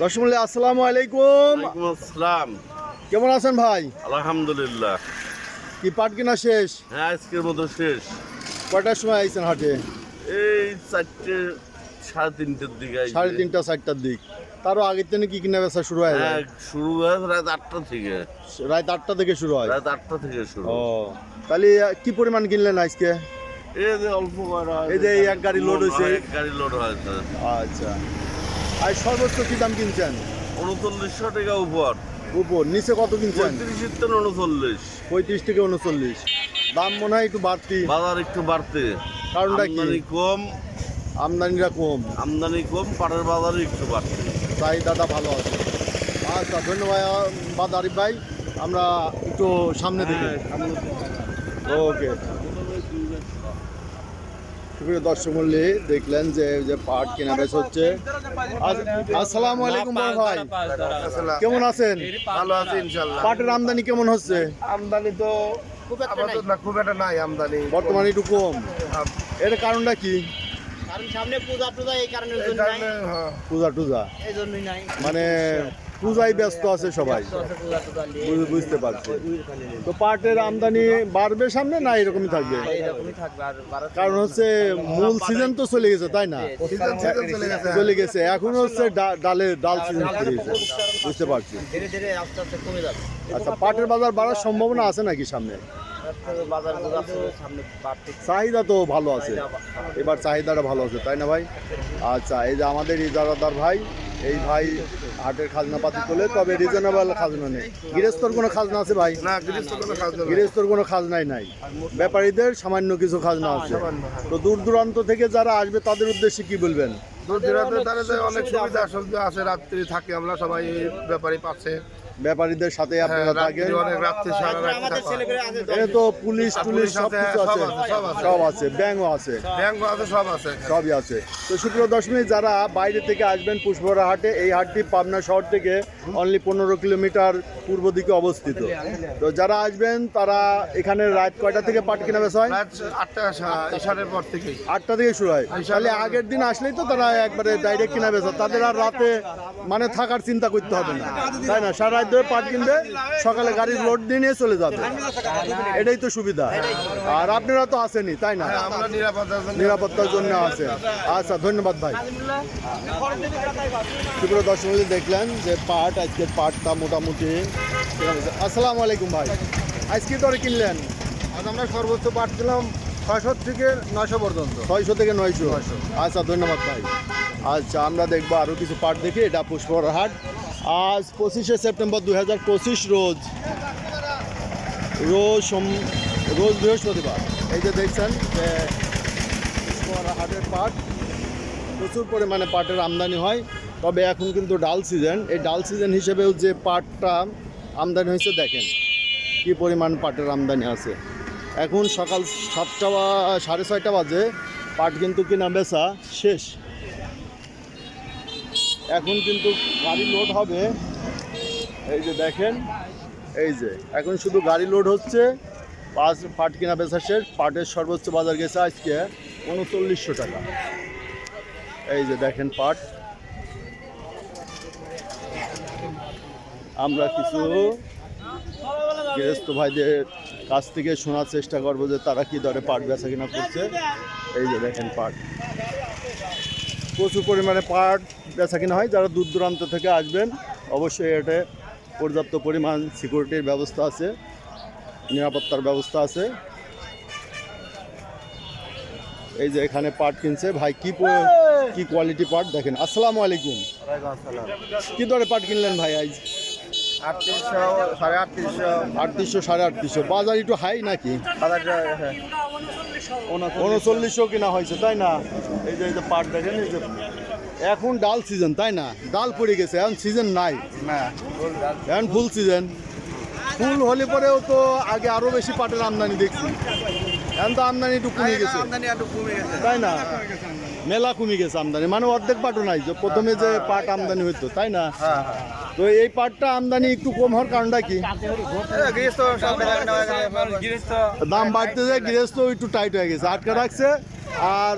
দর্শক মূল্য আসসালামু আলাইকুম। আসসালাম। কেমন আছেন ভাই? আলহামদুলিল্লাহ। কি পাট কিনা শেষ? হ্যাঁ আজকের মতো শেষ। কয়টার সময় আইছেন হাটে? এই চারটে সাড়ে তিনটের দিকে সাড়ে তিনটা চারটার দিক। তারও আগের দিনে কি কিনা বেচা শুরু হয়? হ্যাঁ শুরু হয় রাত আটটা থেকে। রাত আটটা থেকে শুরু হয়? রাত আটটা থেকে শুরু। ও তাহলে কি পরিমাণ কিনলেন আজকে? এই যে অল্প এই যে এক গাড়ি লোড হয়েছে। এক গাড়ি লোড হয়েছে। আচ্ছা। আর সর্বোচ্চ কি দাম কিনছেন? উনচল্লিশশো টাকা উপর উপর নিচে কত কিনছেন? পঁয়ত্রিশের তো উনচল্লিশ। পঁয়ত্রিশ থেকে উনচল্লিশ। দাম মনে হয় একটু বাড়তি। বাজার একটু বাড়তে। কারণটা কি? কম। আমদানিটা কম। আমদানি কম পাটের বাজার একটু বাড়তে। তাই দাদা ভালো আছে। আচ্ছা ধন্যবাদ আরিফ ভাই। আমরা একটু সামনে দেখি। ওকে। সুপ্রিয় দর্শক মূল্যে দেখলেন যে যে পাট কেনা বেচ হচ্ছে। আস- আসসালামু আলাইকুম বড় ভাই। কেমন আছেন? ভালো আছে ইনশাল্লাহ। পাটের আমদানি কেমন হচ্ছে? আমদানি তো আপাতত না খুব একটা নাই আমদানি। বর্তমানে একটু কম। এর কারণটা কি? কারণ সামনে পূজা টুজা এই কারণের জন্য কারণে, হ্যাঁ, পূজা টুজা এই জন্যই নাই। মানে পূজায় ব্যস্ত আছে সবাই। বুঝতে পারছি। তো পাটের আমদানি বাড়বে সামনে না এরকমই থাকবে? কারণ হচ্ছে মূল সিজন তো চলে গেছে তাই না? সিজন চলে গেছে। এখন হচ্ছে ডালের ডাল সিজন চলে গেছে। বুঝতে পারছি। আচ্ছা পাটের বাজার বাড়ার সম্ভাবনা আছে নাকি সামনে? চাহিদা তো ভালো আছে। এবার চাহিদাটা ভালো আছে তাই না ভাই? আচ্ছা এই যে আমাদের ইজারাদার ভাই এই ভাই হাটের খাজনা পাতি তোলে তবে রিজনেবল খাজনা নেই। গৃহস্থর কোনো খাজনা আছে ভাই? না গৃহস্থর কোনো খাজনা নেই। গৃহস্থর কোনো খাজনাই নাই। ব্যাপারীদের সামান্য কিছু খাজনা আছে। তো দূর দূরান্ত থেকে যারা আসবে তাদের উদ্দেশ্যে কি বলবেন? দূর দূরান্ত তারা যে অনেক সুবিধা আসলে আছে রাত্রি থাকে আমরা সবাই ব্যাপারী পাচ্ছে ব্যাপারীদের সাথে হ্যাঁ, আপনারা থাকেন। রাত্রি অনেক রাত্রি সারা রাত আমাদের ছেলেপেলে আছে এ তো পুলিশ টুলিশ সব কিছু আছে সব আছে। সব আছে ব্যাংকও আছে। সব আছে। সবই আছে। তো শুক্র দশমী যারা বাইরে থেকে আসবেন পুষ্পরা হাটে এই হাটটি পাবনা শহর থেকে অনলি পনেরো কিলোমিটার পূর্ব দিকে অবস্থিত। তো যারা আসবেন তারা এখানে রাত কয়টা থেকে পাট কেনা বেচা হয়? আটটা থেকে। শুরু হয়। তাহলে আগের দিন আসলেই তো তারা একবারে ডাইরেক্ট কেনা বেচা তাদের আর রাতে মানে থাকার চিন্তা করতে হবে না। তাই না? সারা রাত ধরে পাট কিনবে সকালে গাড়ির লোড দিয়ে নিয়ে চলে যাবে। এটাই তো সুবিধা। আর আপনারা তো আসেনি তাই না? নিরাপত্তার জন্য আছে আচ্ছা ধন্যবাদ ভাই। ত্রিপুরা দর্শক দেখলেন যে পাট আজকের পাটটা মোটামুটি। আসসালামু আলাইকুম ভাই। আজকে দরে কিনলেন? আজ আমরা সর্বোচ্চ পাচ্ছিলাম ছয়শো থেকে নয়শো পর্যন্ত। ছয়শো থেকে নয়শো। আচ্ছা ধন্যবাদ ভাই। আচ্ছা আমরা দেখব আরও কিছু পাট দেখি। এটা পুষ্পর হাট। আজ পঁচিশে সেপ্টেম্বর দু হাজার পঁচিশ রোজ। রোজ সোম, রোজ বৃহস্পতিবার। এই যে দেখছেন যে হাটের পাট, প্রচুর পরিমাণে পাটের আমদানি হয়। তবে এখন কিন্তু ডাল সিজন। এই ডাল সিজন হিসেবেও যে পাটটা আমদানি হয়েছে, দেখেন কি পরিমাণ পাটের আমদানি আছে। এখন সকাল সাতটা বা সাড়ে ছয়টা বাজে, পাট কিন্তু কিনা বেচা শেষ। এখন কিন্তু গাড়ি লোড হবে। এই যে দেখেন, এই যে, এখন শুধু গাড়ি লোড হচ্ছে। পাঁচ পাট কিনা বেচা শেষ, পাটের সর্বোচ্চ বাজার গেছে আজকে উনচল্লিশশো টাকা। এই যে দেখেন পাট। আমরা কিছু গৃহস্থ ভাইদের কাছ থেকে শোনার চেষ্টা করব যে তারা কি দরে পাট বেচা কিনা করছে। এই যে দেখেন পাট। প্রচুর পরিমাণে পাট বেচা কিনা হয় যারা দূর দূরান্ত থেকে আসবেন অবশ্যই এটা পর্যাপ্ত পরিমাণ সিকিউরিটির ব্যবস্থা আছে নিরাপত্তার ব্যবস্থা আছে। এই যে এখানে পাট কিনছে ভাই কি কি কোয়ালিটি পাট দেখেন আসসালামু আলাইকুম। কি দরে পাট কিনলেন ভাই আজ? আটত্রিশশো সাড়ে আটত্রিশশো। বাজার একটু হাই নাকি? হ্যাঁ। উনচল্লিশশো কিনা হয়েছে তাই না? এই যে এই যে পাট দেখেন এই যে এখন ডাল সিজন তাই না? ডাল পড়ে গেছে এখন সিজন নাই। এখন ফুল সিজন ফুল হলে পরেও তো আগে আরও বেশি পাটের আমদানি দেখছি। এখন তো আমদানি একটু কমে গেছে। তাই না? মেলা কমে গেছে আমদানি। মানে অর্ধেক পাটও নাই যে প্রথমে যে পাট আমদানি হইতো তাই না? হ্যাঁ তো এই পাটটা আমদানি একটু কম হওয়ার কারণটা কি? হ্যাঁ দাম বাড়তে যায় গৃহস্থ একটু টাইট হয়ে গেছে আটকে রাখছে। আর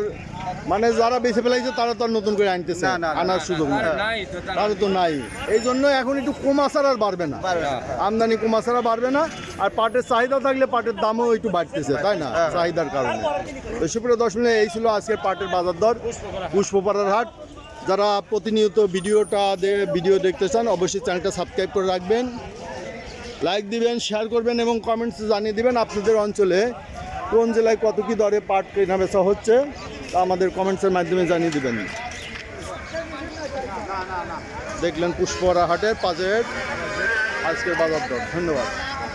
মানে যারা বেছে ফেলাইছে তারা তো আর নতুন করে আনতেছে আনার সুযোগ নেই। তারা তো নাই। এই জন্য এখন একটু কম আসার আর বাড়বে না। আমদানি কম আসার আর বাড়বে না। আর পাটের চাহিদা থাকলে পাটের দামও একটু বাড়তেছে তাই না? চাহিদার কারণে। তো সুপ্রিয় দশ মিনিট এই ছিল আজকের পাটের বাজার দর। পুষ্পপাড়ার হাট। যারা প্রতিনিয়ত ভিডিওটা ভিডিও দেখতে চান অবশ্যই চ্যানেলটা সাবস্ক্রাইব করে রাখবেন। লাইক দিবেন শেয়ার করবেন এবং কমেন্টসে জানিয়ে দিবেন আপনাদের অঞ্চলে কোন জেলায় কত কী দরে পাট কেনা বেচা হচ্ছে, তা আমাদের কমেন্টসের মাধ্যমে জানিয়ে দেবেন। দেখলেন পুষ্পরা হাটের পাজেট। আজকের বাজার দর ধন্যবাদ।